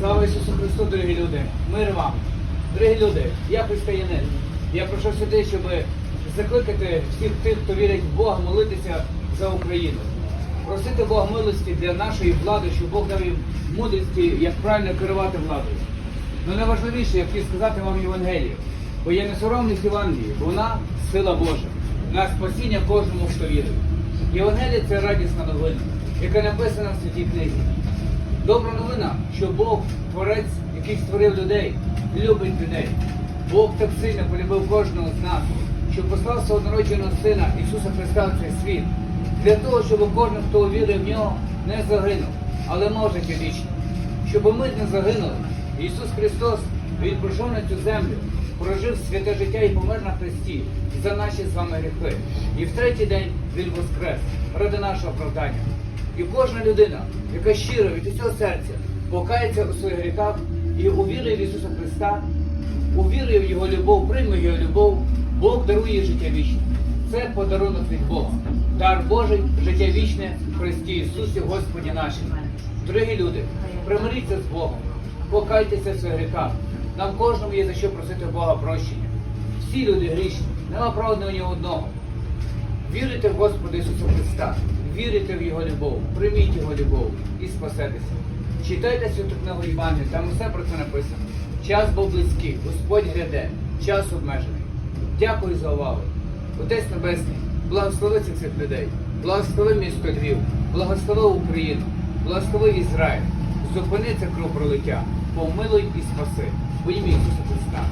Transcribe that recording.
Слава Ісусу Христу, дорогі люди! Мир вам! Дорогі люди, я християнин. Я прийшов сюди, щоб закликати всіх тих, хто вірить в Бога, молитися за Україну. Просити Бога милості для нашої влади, щоб Бог дав їм мудрості, як правильно керувати владою. Ну найважливіше, я хотів сказати вам Євангелію, бо я не соромлюсь Євангелії, бо вона сила Божа, на спасіння кожному, хто вірить. Євангелія це радісна новина, яка написана в святій книзі. Добра новина, що Бог, Творець, який створив людей, любить людей. Бог так сильно полюбив кожного з нас, що послав свого однородженого Сина Ісуса Христа в цей світ, для того, щоб кожен, хто увірив в нього, не загинув, але життя вічне. Щоб ми не загинули, Ісус Христос, Він прийшов на цю землю, прожив святе життя і помер на Христі за наші з вами гріхи. І в третій день Він воскрес ради нашого оправдання. І кожна людина, яка щиро від усього серця покається у своїх гріхах і увірує в Ісуса Христа, увірує в Його любов, прийме Його любов, Бог дарує життя вічне. Це подарунок від Бога. Дар Божий, життя вічне в Христі Ісусі, Господі нашому. Дорогі люди, примиріться з Богом, покайтеся в своїх гріхах. Нам кожному є за що просити Бога прощення. Всі люди грішні, нема правди ні одного. Вірите в Господа Ісуса Христа, вірите в Його любов, прийміть Його любов і спасетеся. Читайте святу книгу Івангелія, там усе про це написано. Час був близький, Господь гряде, час обмежений. Дякую за увагу. Отець Небесний, благослови цих всіх людей, благослови місто Львів, благослови Україну, благослови Ізраїль. Зупини це кровопролиття, помилуй і спаси. Во ім'я Ісуса Христа.